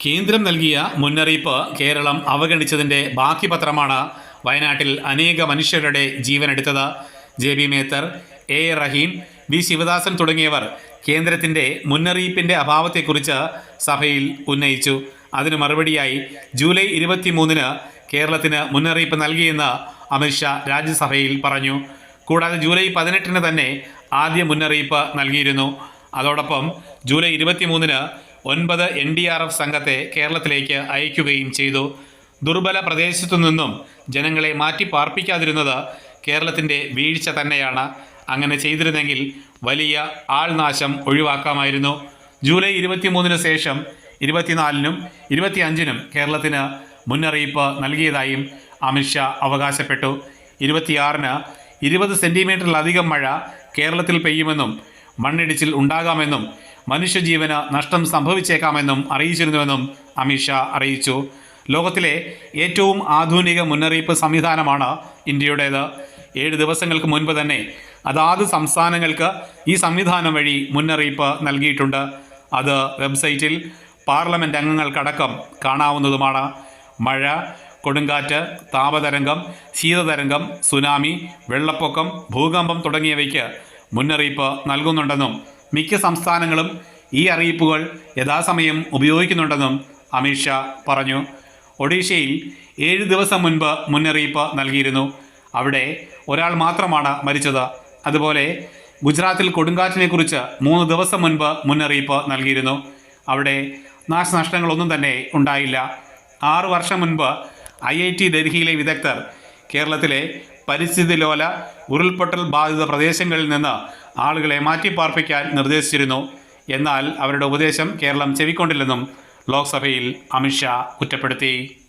കേന്ദ്രം നൽകിയ മുന്നറിയിപ്പ് കേരളം അവഗണിച്ചതിന്റെ ബാക്കി പത്രമാണ്. വയനാട്ടിൽ അനേക മനുഷ്യരുടെ ജീവനെടുത്തത് J B Methar A Rahim V Sivadasan തുടങ്ങിയവർ കേന്ദ്രത്തിന്റെ മുന്നറിയിപ്പിന്റെ അഭാവത്തെക്കുറിച്ച് സഭയിൽ ഉന്നയിച്ചു. അതിന് മറുപടിയായി ജൂലൈ ഇരുപത്തിമൂന്നിന് കേരളത്തിന് മുന്നറിയിപ്പ് നൽകിയെന്ന് അമിത്ഷാ രാജ്യസഭയിൽ പറഞ്ഞു. കൂടാതെ ജൂലൈ പതിനെട്ടിന് തന്നെ ആദ്യ മുന്നറിയിപ്പ് നൽകിയിരുന്നു. അതോടൊപ്പം ജൂലൈ ഇരുപത്തിമൂന്നിന് ഒൻപത് എൻ ഡി ആർ എഫ് സംഘത്തെ കേരളത്തിലേക്ക് അയക്കുകയും ചെയ്തു. ദുർബല പ്രദേശത്തു നിന്നും ജനങ്ങളെ മാറ്റി പാർപ്പിക്കാതിരുന്നത് കേരളത്തിന്റെ വീഴ്ച തന്നെയാണ്. അങ്ങനെ ചെയ്തിരുന്നെങ്കിൽ വലിയ ആൾനാശം ഒഴിവാക്കാമായിരുന്നു. ജൂലൈ ഇരുപത്തിമൂന്നിന് ശേഷം ഇരുപത്തിനാലിനും ഇരുപത്തിയഞ്ചിനും കേരളത്തിന് മുന്നറിയിപ്പ് നൽകിയതായും അമിത്ഷാ അവകാശപ്പെട്ടു. ഇരുപത്തിയാറിന് ഇരുപത് സെന്റിമീറ്ററിലധികം മഴ കേരളത്തിൽ പെയ്യുമെന്നും മണ്ണിടിച്ചിൽ ഉണ്ടാകാമെന്നും മനുഷ്യജീവന് നഷ്ടം സംഭവിച്ചേക്കാമെന്നും അറിയിച്ചിരുന്നുവെന്നും അമിത്ഷാ അറിയിച്ചു. ലോകത്തിലെ ഏറ്റവും ആധുനിക മുന്നറിയിപ്പ് സംവിധാനമാണ് ഇന്ത്യയുടേത്. ഏഴ് ദിവസങ്ങൾക്ക് മുൻപ് തന്നെ അതാത് സംസ്ഥാനങ്ങൾക്ക് ഈ സംവിധാനം വഴി മുന്നറിയിപ്പ് നൽകിയിട്ടുണ്ട്. അത് വെബ്സൈറ്റിൽ പാർലമെന്റ് അംഗങ്ങൾക്കടക്കം കാണാവുന്നതുമാണ്. മഴ കൊടുങ്കാറ്റ് താപതരംഗം ശീതതരംഗം സുനാമി വെള്ളപ്പൊക്കം ഭൂകമ്പം തുടങ്ങിയവയ്ക്ക് മുന്നറിയിപ്പ് നൽകുന്നുണ്ടെന്നും മിക്ക സംസ്ഥാനങ്ങളും ഈ അറിയിപ്പുകൾ യഥാസമയം ഉപയോഗിക്കുന്നുണ്ടെന്നും അമിത്ഷാ പറഞ്ഞു. ഒഡീഷയിൽ ഏഴ് ദിവസം മുൻപ് മുന്നറിയിപ്പ് നൽകിയിരുന്നു. അവിടെ ഒരാൾ മാത്രമാണ് മരിച്ചത്. അതുപോലെ ഗുജറാത്തിൽ കൊടുങ്കാറ്റിനെക്കുറിച്ച് മൂന്ന് ദിവസം മുൻപ് മുന്നറിയിപ്പ് നൽകിയിരുന്നു. അവിടെ നാശനഷ്ടങ്ങളൊന്നും തന്നെ ഉണ്ടായില്ല. ആറു വർഷം മുൻപ് ഐ ഐ ടി ഡൽഹിയിലെ വിദഗ്ധർ കേരളത്തിലെ പരിസ്ഥിതി ലോല ഉരുൾപൊട്ടൽ ബാധിത പ്രദേശങ്ങളിൽ നിന്ന് ആളുകളെ മാറ്റിപ്പാർപ്പിക്കാൻ നിർദ്ദേശിച്ചിരുന്നു. എന്നാൽ അവരുടെ ഉപദേശം കേരളം ചെവിക്കൊണ്ടില്ലെന്നും ലോക്സഭയിൽ അമിത്ഷാ കുറ്റപ്പെടുത്തി.